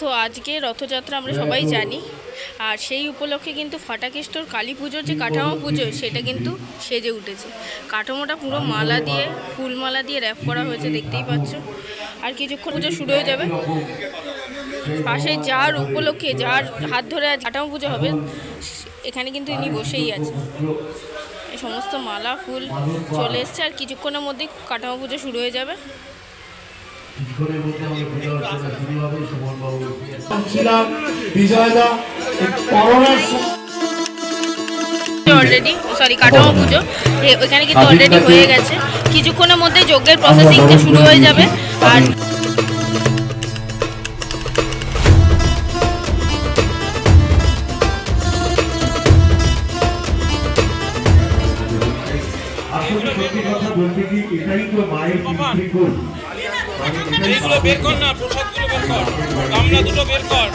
তো আজকে রথযাত্রা আমরা সবাই জানি। আর সেই উপলক্ষে কিন্তু ফাটাকেষ্টর কালী পুজোর যে কাঠামো পুজো, সেটা কিন্তু সেজে উঠেছে। কাঠামোটা পুরো মালা দিয়ে ফুলমালা দিয়ে র্যাপ করা হয়েছে, দেখতেই পাচ্ছ। আর কিছুক্ষণ পুজো শুরু হয়ে যাবে। পাশে যার উপলক্ষে, যার হাত ধরে আজ কাঠামো পুজো হবে, এখানে কিন্তু ইনি বসেই আছে সমস্ত মালা, ফুল চলে এসছে, আর কিছুক্ষণের মধ্যেই কাঠামো পুজো শুরু হয়ে যাবে। কিছুক্ষণের মধ্যে আমাদের পূজা অর্চনা শুরু হবে সুমনবাবু। ছিলাম বিজয়দা করোনার অলরেডি সরি কাঠামো পুজো। এ- ওখানে কিন্তু অলরেডি হয়ে গেছে। কিছুক্ষণের মধ্যে যজ্ঞের প্রসেসিংটা শুরু হয়ে যাবে। আর আসলে সত্যি কথা বলতে কি এটাই তো মায়ের ত্রিকোণ এইগুলো বের কর না প্রসাদগুলো বের কর। গামলা দুটো বের কর।